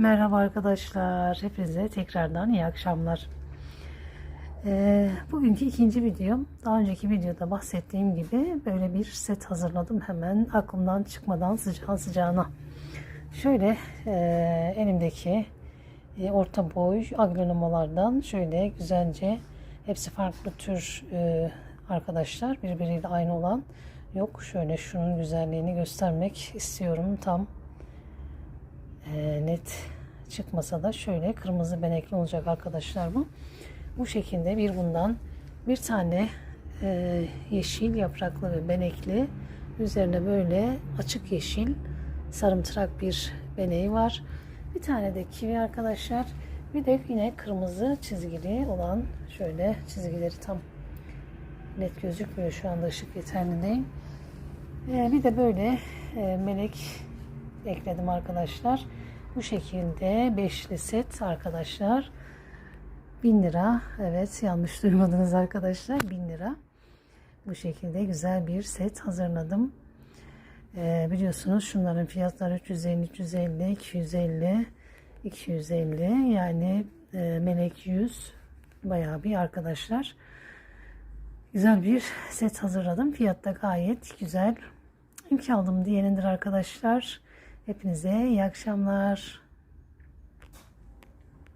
Merhaba arkadaşlar. Hepinize tekrardan iyi akşamlar. Ee, bugünkü ikinci videom. Daha önceki videoda bahsettiğim gibi böyle bir set hazırladım. Hemen aklımdan çıkmadan sıcağı sıcağına. Şöyle e, elimdeki e, orta boy aglonemalardan şöyle güzelce hepsi farklı tür e, arkadaşlar. Birbiriyle aynı olan yok. Şöyle şunun güzelliğini göstermek istiyorum. Tam e, net çıkmasa da şöyle kırmızı benekli olacak arkadaşlar bu. Bu şekilde bir bundan bir tane e, yeşil yapraklı ve benekli üzerine böyle açık yeşil sarımtırak bir beneği var. Bir tane de kivi arkadaşlar. Bir de yine kırmızı çizgili olan şöyle çizgileri tam net gözükmüyor şu anda ışık yeterli değil. E, bir de böyle e, melek ekledim arkadaşlar. Bu şekilde beşli set arkadaşlar. 1000 lira. Evet yanlış duymadınız arkadaşlar. 1000 lira. Bu şekilde güzel bir set hazırladım. Ee, biliyorsunuz şunların fiyatları 350, 350, 250, 250 yani e, melek 100 bayağı bir arkadaşlar. Güzel bir set hazırladım. Fiyat da gayet güzel. İlk aldım diyenindir arkadaşlar. Hepinize iyi akşamlar.